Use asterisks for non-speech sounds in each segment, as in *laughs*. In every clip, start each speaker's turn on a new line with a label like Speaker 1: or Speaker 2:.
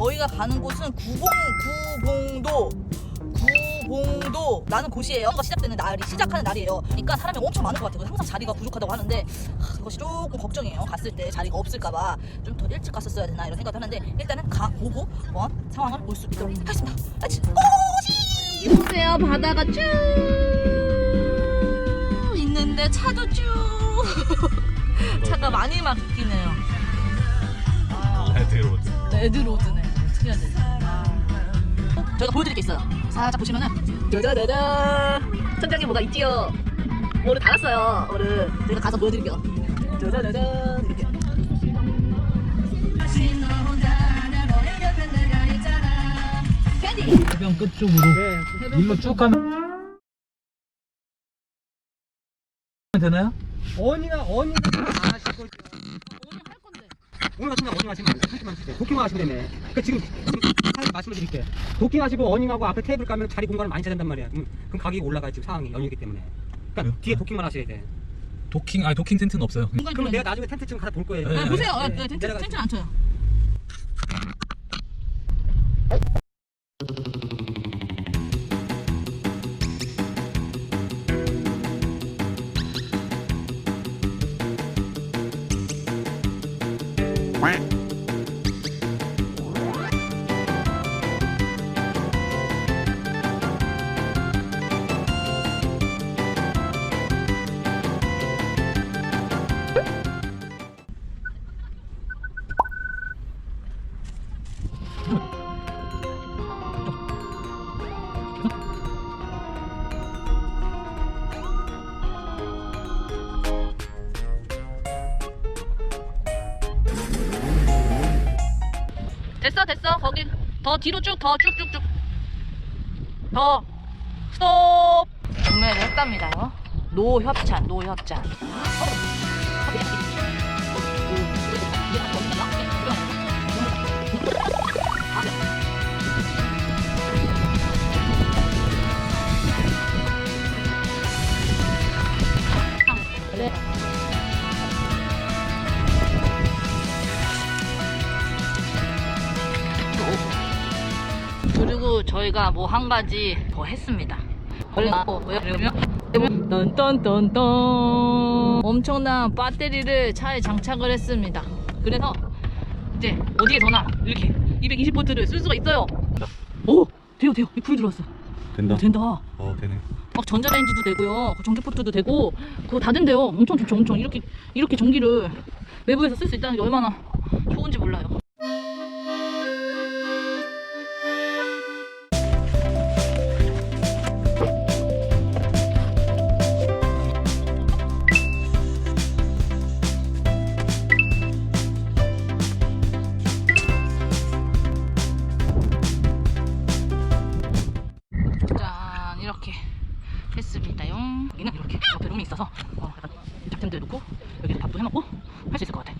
Speaker 1: 저희가 가는 곳은 구봉 구봉도 구봉도 라는 곳이에요. 가 시작되는 날이 시작하는 날이에요. 그러니까 사람이 엄청 많은 것 같아요. 항상 자리가 부족하다고 하는데 하, 그것이 조금 걱정이에요. 갔을 때 자리가 없을까봐 좀 더 일찍 갔었어야 되나 이런 생각을 하는데 일단은 가 보고 한번 상황을 볼 수 있도록 하겠습니다. 같이 고시 보세요 바다가 쭉 있는데 차도 쭉 *laughs* 차가 많이 막히네요. 아,
Speaker 2: 레드로드.
Speaker 1: 레드로드네. 어떻게 해야 되지? 아. 저희가 보여드릴 게 있어요. 살짝 보시면은 짜자자잔 천장에 뭐가 있지요? 뭐를 달았어요. 뭐를 저희가 가서 보여드릴게요. 짜자자잔 이렇게.
Speaker 2: 해변 끝쪽으로 일로 쭉 가면 되나요?
Speaker 3: 언니나 언니나 다 하실 거죠.
Speaker 1: 오늘
Speaker 3: 날 어닝 하시면 안 돼. 하시면 주세요. 도킹 하시면 되네. 그러니까 지금 지금 말씀을 드릴게요. 도킹 하시고 어닝하고 앞에 테이블 까면 자리 공간을 많이 차야 된단 말이야. 그럼, 그럼 가격이 올라가요. 지금 상황이 연휴이기 때문에. 그러니까
Speaker 2: 그래요?
Speaker 3: 뒤에 도킹만 하셔야 돼.
Speaker 2: 도킹 아니 도킹 텐트는 없어요.
Speaker 3: 그러면
Speaker 1: 필요해.
Speaker 3: 내가 나중에 텐트 좀 가서 볼 거예요.
Speaker 2: 네,
Speaker 1: 아,
Speaker 2: 네.
Speaker 1: 보세요. 아,
Speaker 3: 네,
Speaker 1: 네, 텐트
Speaker 3: 내려가-
Speaker 1: 텐트 안 쳐요. 됐어 됐어. 거기 더 뒤로 쭉 더 쭉쭉쭉. 더. 스톱. 구매를 했답니다요. 노협찬 노 협찬 그리고 저희가 뭐 한 가지 더 했습니다. 딴딴딴딴 엄청난 배터리를 차에 장착을 했습니다. 그래서 이제 어디에 서나 이렇게 220볼트를 쓸 수가 있어요. 오 돼요 돼요 불 들어왔어.
Speaker 2: 된다.
Speaker 1: 오, 된다.
Speaker 2: 어 되네.
Speaker 1: 막 전자레인지도 되고요. 그 전기 포트도 되고 그거 다 된대요. 엄청 좋죠, 엄청 이렇게 이렇게 전기를 외부에서 쓸 수 있다는 게 얼마나 좋은지 몰라요.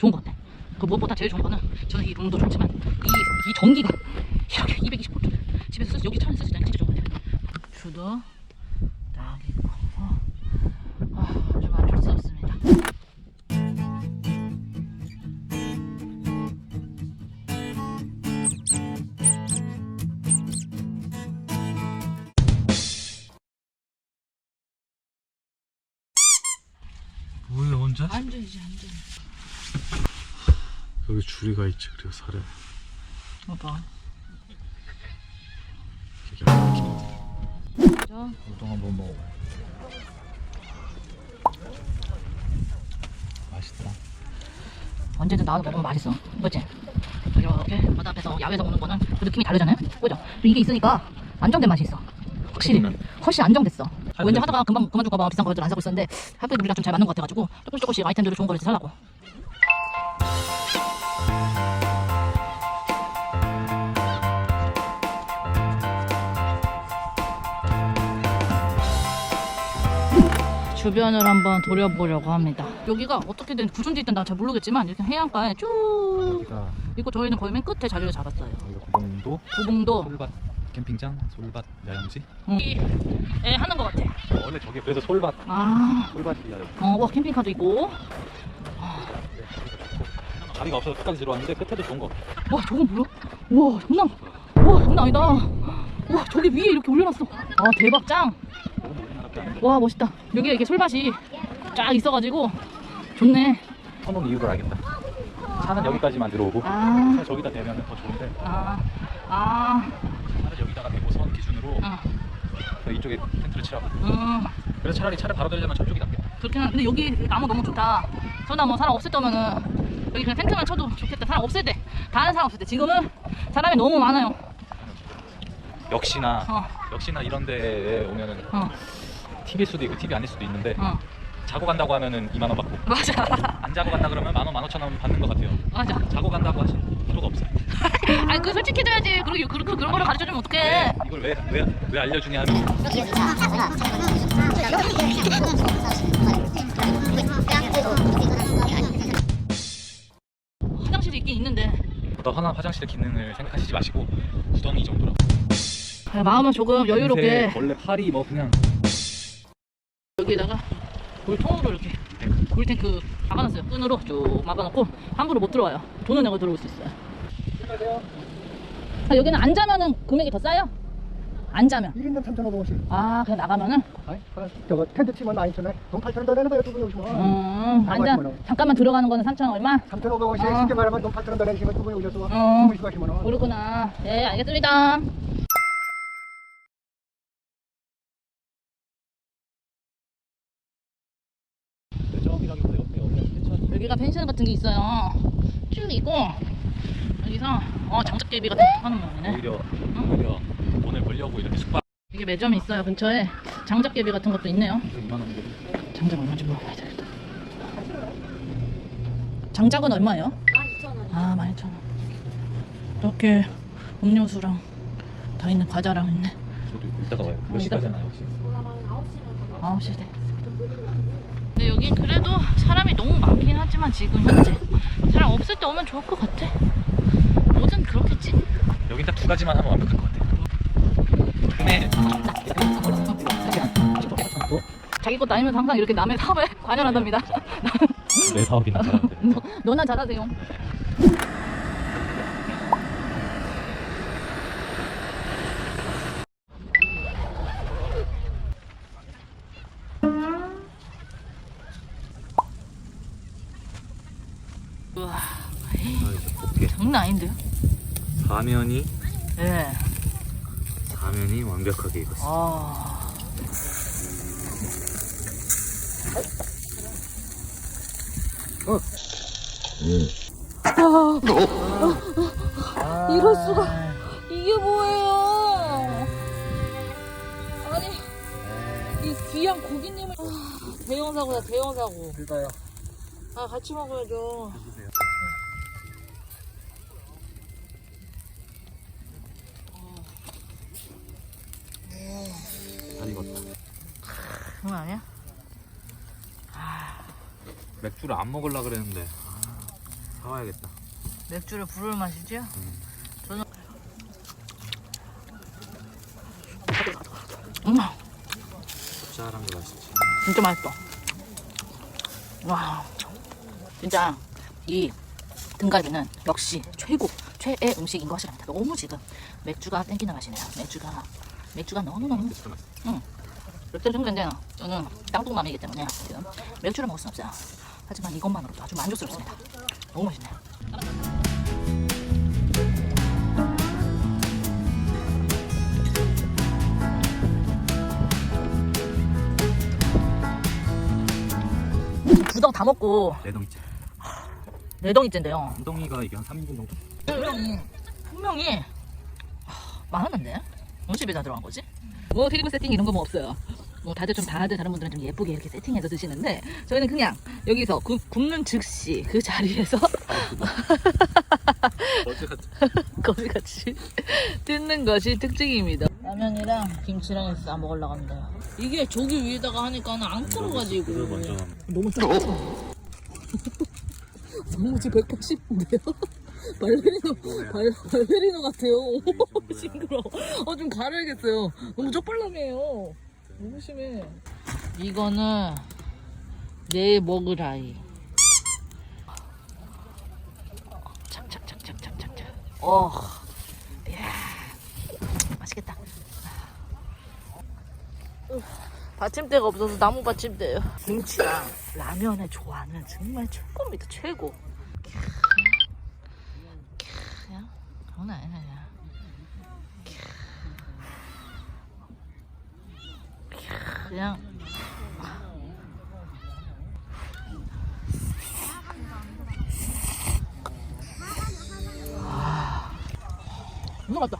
Speaker 1: 좋은 것 같아. 그 무엇보다 제일 좋은 거는 저는 이 룸도 좋지만 이, 이 전기가 이렇게 220V 집에서 쓸 수, 여기 차는 쓸수 있다는 게 진짜 좋은 것 같아. 뷰도 딱 있고 어, 아, 아주 만족스럽습니다.
Speaker 2: 왜 혼자?
Speaker 1: 앉아야지 앉아.
Speaker 2: 여기 줄이가 있지 그리고 살에.
Speaker 1: 봐봐.
Speaker 2: 이게
Speaker 1: 자,
Speaker 2: 우동 한번 먹어봐. 맛있더라.
Speaker 1: 언제든 나와서 먹으면 맛있어. 그렇지? 이렇게 바다 앞에서 야외에서 먹는 거는 그 느낌이 다르잖아요. 그죠? 또 이게 있으니까 안정된 맛이 있어. 확실히 훨씬 안정됐어. 왠지 하다가 금방 그만둘까봐 비싼 거를 안 사고 있었는데 하필 우리랑 좀 잘 맞는 것 같아가지고 조금씩 조금씩 아이템들을 좋은 거를 사려고. 주변을 한번 돌려보려고 합니다. 여기가 어떻게 된 구조인지 일단 나잘 모르겠지만 이렇게 해안가에 쭉
Speaker 2: 여기가
Speaker 1: 있고 저희는 거의 맨 끝에 자리를 잡았어요.
Speaker 2: 여기가 구봉도
Speaker 1: 구봉도
Speaker 2: 솔밭 캠핑장 솔밭 야영지.
Speaker 1: 음, 예, 하는 것 같아.
Speaker 2: 원래 저게 그래서 솔밭
Speaker 1: 아,
Speaker 2: 솔밭이야.
Speaker 1: 어, 와 캠핑카도 있고.
Speaker 2: 자리가 없어서 끝까지 들어왔는데 끝에도 좋은 거.
Speaker 1: 와, 저건 뭐야? 와, 장난, 와, 장난 아니다. 와 저기 위에 이렇게 올려놨어. 아 대박 짱. 와 멋있다. 여기가 이렇게 솔밭이 쫙 있어가지고 좋네.
Speaker 2: 터놓은 이유를 알겠다. 차는 여기까지만 들어오고
Speaker 1: 아,
Speaker 2: 차 저기다 대면 더 좋은데
Speaker 1: 아, 아,
Speaker 2: 차를 여기다가 대고 선 기준으로
Speaker 1: 어,
Speaker 2: 이쪽에 텐트를 치라고.
Speaker 1: 음.
Speaker 2: 그래서 차라리 차를 바로 대려면 저쪽이 낫겠다.
Speaker 1: 그렇긴 한데 여기 나무 너무 좋다. 저나 뭐 사람 없을 때면은 여기 그냥 텐트만 쳐도 좋겠다. 사람 없을 때, 다른 사람 없을 때. 지금은 사람이 너무 많아요.
Speaker 2: 역시나
Speaker 1: 어.
Speaker 2: 역시나 이런 데에 오면은
Speaker 1: 어,
Speaker 2: TV일 수도 있고 TV 아닐 수도 있는데
Speaker 1: 어,
Speaker 2: 자고 간다고 하면은 2만 원 받고 *laughs*
Speaker 1: 맞아,
Speaker 2: 안 자고 간다 그러면 만 원, 만 오천 원 받는 것 같아요.
Speaker 1: 맞아.
Speaker 2: 자고 간다고 하실 필요가 없어요. *laughs*
Speaker 1: 아니 그 솔직해져야지. 그렇게 그, 그, 그런 거를 가르쳐 주면 어떡해?
Speaker 2: 왜, 이걸 왜 왜 왜 알려주냐면
Speaker 1: 화장실이 있긴 있는데
Speaker 2: 보다 화나 화장실의 기능을 생각하시지 마시고 구덩이 정도라고.
Speaker 1: 아, 마음은 조금 여유롭게
Speaker 2: 요새 원래 팔이 뭐 그냥
Speaker 1: 여기다가 물통으로 이렇게 물탱크 막아놨어요. 끈으로 쭉 막아놓고 함부로 못 들어와요. 돈은 내고 들어올 수 있어요. 아, 여기는 안 자면은 금액이 더 싸요? 안 자면.
Speaker 4: 1인당 3,500원씩.
Speaker 1: 아, 그냥 나가면은?
Speaker 4: 아니, 저거 텐트 치면 12,000원. 돈 8,000원 더 내는 거예요, 두 분이 오시면.
Speaker 1: 음, 안 자,
Speaker 4: 400만 원.
Speaker 1: 잠깐만 들어가는 거는 3천 얼마?
Speaker 4: 3,500원씩
Speaker 1: 어.
Speaker 4: 쉽게 말하면 돈 8,000원 더 내시면 두 분이 오셔서
Speaker 1: 어.
Speaker 4: 주무시고 가시면.
Speaker 1: 모르구나. 네, 알겠습니다. 여기가 펜션 같은 게 있어요. 쭉 있고, 여기서, 어, 장작개비 같은 거 하는 모양이네.
Speaker 2: 오히려 오히려 돈을 벌려고 이렇게 숙박
Speaker 1: 이게 매점이 있어요, 근처에. 장작개비 같은 것도 있네요.
Speaker 2: 2만 원인데
Speaker 1: 장작 얼마인지 물어봐야 되겠다. 장작은 얼마예요? 12,000원. 아, 12,000원. 이렇게 음료수랑 다 있네, 과자랑 있네.
Speaker 2: 저도 이따가 와요. 몇
Speaker 1: 어,
Speaker 2: 시까지나요 혹시?
Speaker 1: 9시 돼. 근데 여긴 그래도 사람이 너무 많긴 하지만 지금 현재 사람 없을 때 오면 좋을 것 같아. 뭐든 그렇겠지.
Speaker 2: 여긴 딱두 가지만 하면 완벽할 것 같아. 근데
Speaker 1: 자기 것도 아니면서 항상 이렇게 남의 사업에 *laughs* 관여한답니다.
Speaker 2: 내 사업이나 잘하는데.
Speaker 1: 너, *laughs* 너나 잘하세요.
Speaker 2: 사면이
Speaker 1: 예.
Speaker 2: 사면이 완벽하게 익었어.
Speaker 1: 아. 이럴 수가. 이게 뭐예요? 아니, 이 귀한 고기님을. 아, 대형 사고다, 대형 사고.
Speaker 4: 그러니까요.
Speaker 1: 아, 같이 먹어야죠.
Speaker 2: 맥주를 안 먹으려 그랬는데 아, 사와야겠다.
Speaker 1: 맥주를 부를 맛이죠? 저는. 음,
Speaker 2: 짭짤한 게 맛있지.
Speaker 1: 진짜 맛있다. 와, 진짜 이 등갈비는 역시 최고 최애 음식인 것 같습니다. 너무 지금 맥주가 땡기는 맛이네요. 맥주가 맥주가 너무 너무
Speaker 2: 진짜 맛있어.
Speaker 1: 응. 맥주 생각인데 저는 땅콩맘이기 때문에 지금 맥주를 먹을 수 없어요. 하지만 이것만으로도 아주 만족스럽습니다. 너무 맛있네요. 두덩 다 먹고
Speaker 2: 네 덩이째.
Speaker 1: 네 덩이째인데요.
Speaker 2: 한 덩이가 이게 한 3인분 정도.
Speaker 1: 분명히 분명히 하, 많았는데 어느 집에 다 들어간 거지? 뭐 테이블 세팅 이런 거 뭐 없어요. 뭐 다들 좀 다들 다른 분들은 좀 예쁘게 이렇게 세팅해서 드시는데 저희는 그냥 여기서 구, 굽는 즉시 그 자리에서
Speaker 2: 같은. *laughs*
Speaker 1: 거지같이 뜯는 것이 특징입니다. 라면이랑 김치랑 해서 싸 먹으려고 합니다. 이게 저기 위에다가 하니까는 안 끓어가지고
Speaker 2: 그걸 먼저
Speaker 1: 너무 작아. *laughs* 너무 지금 180인데요? 발레리노, 발, 발레리노 같아요. 징그러워. *laughs* 어, 좀 가려야겠어요. 너무 쪽발람이에요. 너무 심해. 이거는 내일 먹을 아이. 어, 이야, 맛있겠다. 받침대가 없어서 나무 받침대예요. 김치랑 라면에 좋아하는 정말 최고입니다. 최고. 그냥 장난 아니야. 그냥. 캬, 그냥 아, 너무 맛있다.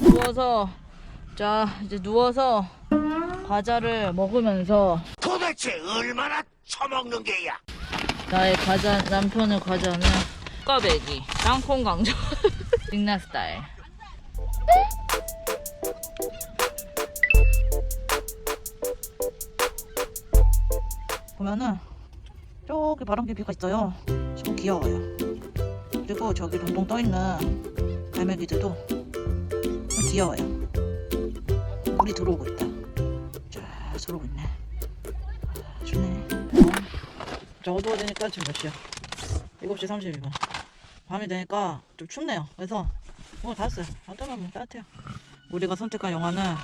Speaker 1: 누워서 자 이제 누워서 과자를 먹으면서
Speaker 5: 도대체 얼마나 처먹는 게야?
Speaker 1: 나의 과자 남편의 과자는 꽈배기 땅콩 강정. *laughs* 빅나 스타일. 보면은 저기 바람개 뷰가 있어요. 지금 귀여워요. 그리고 저기 동동 떠있는 갈매기들도 귀여워요. 물이 들어오고 있다. 쫙 들어오고 있네 자 어두워지니까 지금 몇 시야? 7시 32분. 밤이 되니까 좀 춥네요. 그래서 오늘 다 왔어요. 어쩌면 따뜻해요. 우리가 선택한 영화는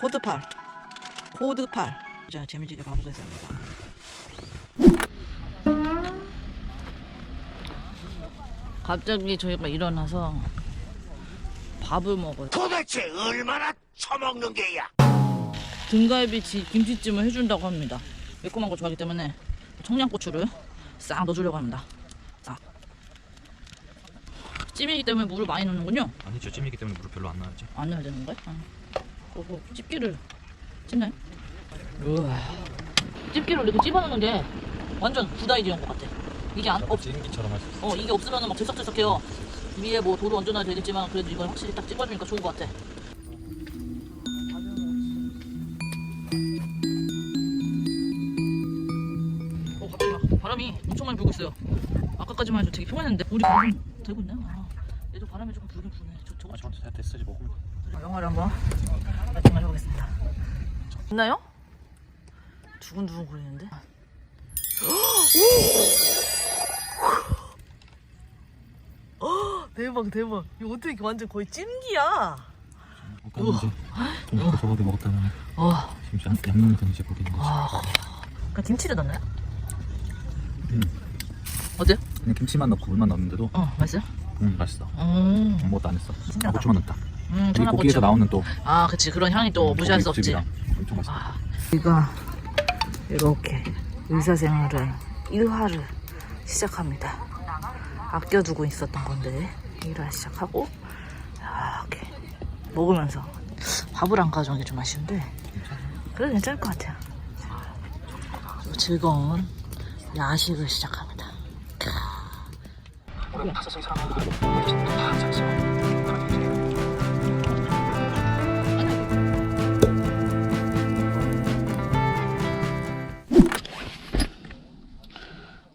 Speaker 1: 코드팔. 코드팔. 자 재미지게 봐보겠습니다. 갑자기 저희가 일어나서 밥을 먹어요.
Speaker 5: 도대체 얼마나 처먹는 게야?
Speaker 1: 등갈비 지- 김치찜을 해준다고 합니다. 매콤한 거 좋아하기 때문에 청양고추를 싹 넣어주려고 합니다. 싹. 찜이기 때문에 물을 많이 넣는군요.
Speaker 2: 아니죠 찜이기 때문에 물을 별로 안 넣어야지
Speaker 1: 안 넣어야 되는 거야? 아. 그리고 집기를 찝나요? 우와. 집기를 이렇게 집어넣는 게 완전 굿아이디어인 것 같아. 이게 안, 없,
Speaker 2: 찜기처럼 할 수 있어
Speaker 1: 어, 이게 없으면 막 들썩들썩해요. 위에 뭐 돌을 얹어놔야 되겠지만 그래도 이건 확실히 딱 집어주니까 좋은 것 같아. 바람이 엄청 많이 불고 있어요. 아까까지만 해도 되게 평안했는데 우리 바람 되고 있네. 아, 얘도 바람이 조금 불긴 부네. 저, 저거
Speaker 2: 아 저한테 다 됐어 이제 먹으면
Speaker 1: 영화를 한번 말씀을 해보겠습니다. 있나요? 두근두근 거리는데. 대박 대박. 이거 어떻게 완전 거의 찜기야.
Speaker 2: 깜깜이지 좀 고소하게 먹었다 보니
Speaker 1: 와.
Speaker 2: 지금 양- 양념이 거기 있는 거지
Speaker 1: 아. 그냥 김치를 넣나요?
Speaker 2: 음.
Speaker 1: 어때요?
Speaker 2: 그냥 김치만 넣고 물만 넣었는데도
Speaker 1: 어 맛있어요?
Speaker 2: 음 맛있어
Speaker 1: 음.
Speaker 2: 아무것도 안 했어
Speaker 1: 신기하다.
Speaker 2: 고추만 넣었다
Speaker 1: 음
Speaker 2: 여기
Speaker 1: 청양고추.
Speaker 2: 고기에서 나오는 또
Speaker 1: 아 그치 그런 향이 또 무시할 수 없지.
Speaker 2: 고깃집이랑 엄청 맛있어
Speaker 1: 아, 우리가 이렇게 의사생활을 일화를 시작합니다. 아껴두고 있었던 건데 일화 시작하고 이렇게 먹으면서 밥을 안 가져온 게 좀 아쉬운데 그래도 괜찮을 것 같아요. 그리고 즐거운 야식을 시작합니다.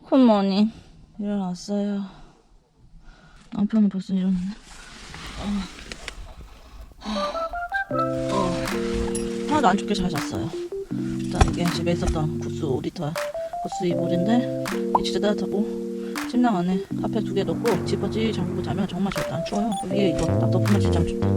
Speaker 1: 굿모닝 일어났어요 남편은 벌써 일어났네 어. 어. 하나도 안 춥게 잘 잤어요 일단 이게 집에 있었던 구스 5리터 구스 이불인데 진짜 따뜻하고 침낭 안에 카페 두 개 넣고 지퍼지 잠그고 자면 정말 절대 안 추워요. 위에 이거 딱 덮으면 진짜 안 춥다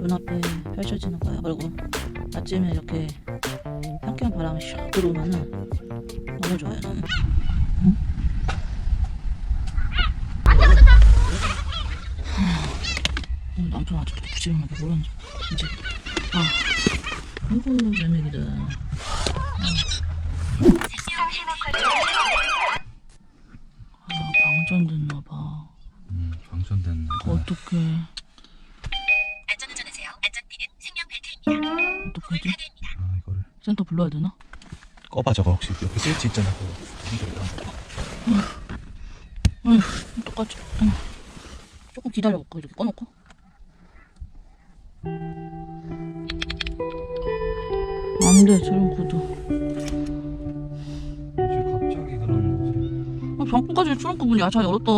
Speaker 1: 눈앞에 펼쳐지는 거야. 그리고 아침에 이렇게 상쾌한 바람이 샥 들어오면은 너무 좋아요, 너무. 음, 남편 아직도 부지런하게 뭐라는지 이제 아 아이고 재미기다 아 방전됐나봐.
Speaker 2: 음 방전됐네.
Speaker 1: 어떡해 불러야 되나?
Speaker 2: 꺼봐 저거. 혹시 옆에 스위치 있잖아 그거.
Speaker 1: 어휴 때까지? 응. 조금 기다려볼까? 이렇게 꺼놓고? 안돼 저런 구도
Speaker 2: 이제 갑자기 그런
Speaker 1: 아, 방금까지 트렁크 문 야잘 열었다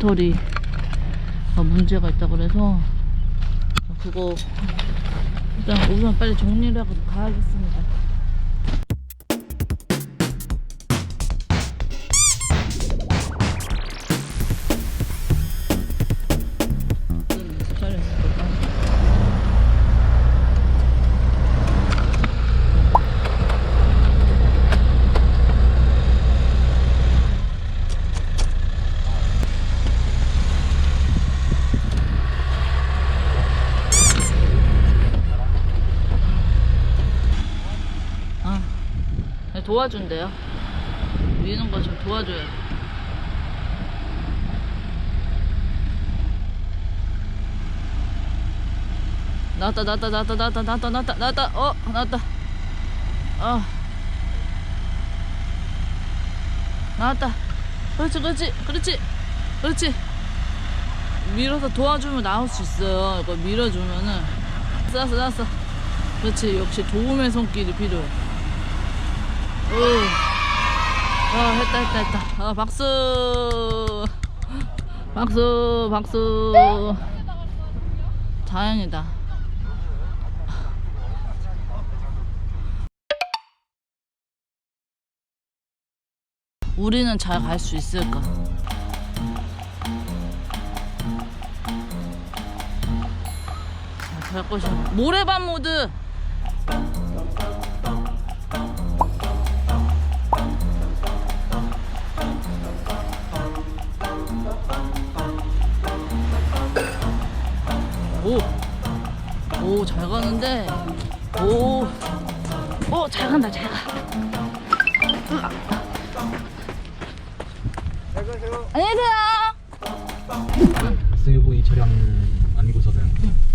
Speaker 1: 배터리가 문제가 있다 그래서 그거 일단 우선 빨리 정리를 하고 가야겠습니다. 도와준대요. 미는 거 좀 도와줘요. 나왔다, 나왔다, 나왔다, 나왔다, 나왔다, 나왔다, 나왔다, 어, 나왔다. 어. 나왔다. 그렇지, 그렇지, 그렇지, 그렇지. 밀어서 도와주면 나올 수 있어요. 이거 밀어주면은. 나왔어, 나왔어. 그렇지 역시 도움의 손길이 필요해 오. 아 했다 했다 했다. 아 박수. 박수 박수. 다행이다. 우리는 잘 갈 수 있을까 잘 것이야 모래반 모드 오, 오, 잘 가는데, 오, 오, 잘 간다, 잘 가. 안녕히 계세요.
Speaker 2: SUV 차량 아니고서는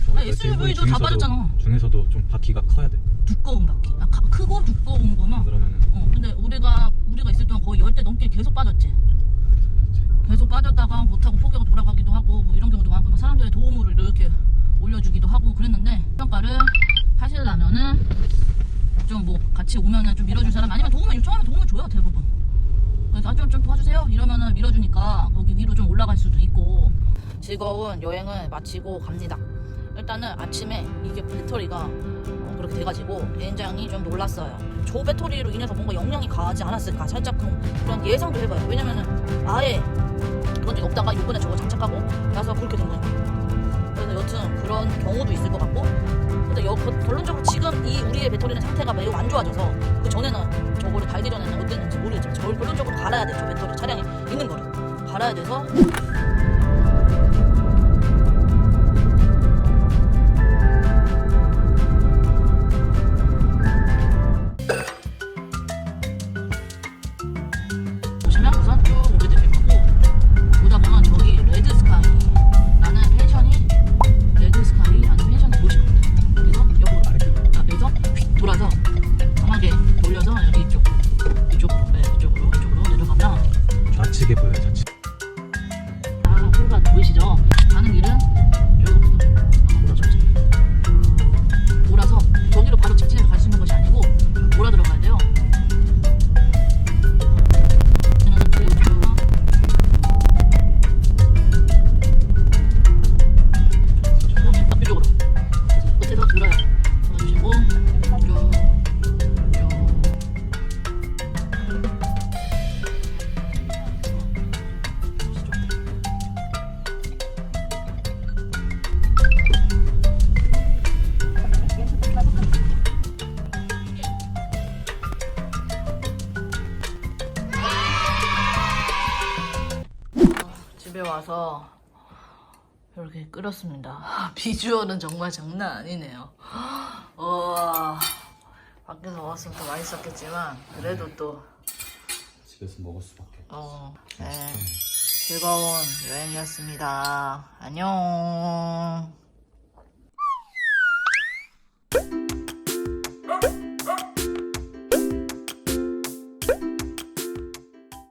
Speaker 2: 저
Speaker 1: 아니, SUV 도다
Speaker 2: 중에서도-
Speaker 1: 빠졌잖아.
Speaker 2: 중에서도 좀 바퀴가 커야 돼
Speaker 1: 두꺼운 바퀴. 아, 가- 크고 두꺼운 거나.
Speaker 2: 그러면은
Speaker 1: 어, 근데 우리가 우리가 있을 동안 거의 열대 넘게 계속 빠졌지. 계속 빠졌다가 못하고 포기하고 돌아가기도 하고 뭐 이런 경우도 많고 뭐 사람들의 도움으로 이렇게 올려주기도 하고 그랬는데 평가를 하시려면은 좀 뭐 같이 오면은 좀 밀어줄 사람 아니면 도움을 요청하면 도움을 줘요 대부분. 그래서 아, 좀, 좀 도와주세요 이러면은 밀어주니까 거기 위로 좀 올라갈 수도 있고 즐거운 여행을 마치고 갑니다. 일단은 아침에 이게 배터리가 어, 그렇게 돼가지고 비행장이 좀 놀랐어요. 저 배터리로 인해서 뭔가 영향이 가지 않았을까 살짝 그런, 예상도 해봐요. 왜냐면은 아예 그런 적이 없다가 이번에 저거 장착하고 그런 경우도 있을 것 같고 근데 여, 거- 결론적으로 지금 이 우리의 배터리는 상태가 매우 안 좋아져서 그 전에는 저거를 달기 전에는 어땠는지 모르겠지만 저 결론적으로 갈아야 돼. 저 배터리 차량이 있는 거를 갈아야 돼서 와서 이렇게 끓였습니다. *laughs* 비주얼은 정말 장난 아니네요. 와 *gasps* 밖에서 먹었으면 더 맛있었겠지만 그래도 또
Speaker 2: 집에서 먹을 수밖에
Speaker 1: 어, 네. 즐거운 여행이었습니다. 안녕.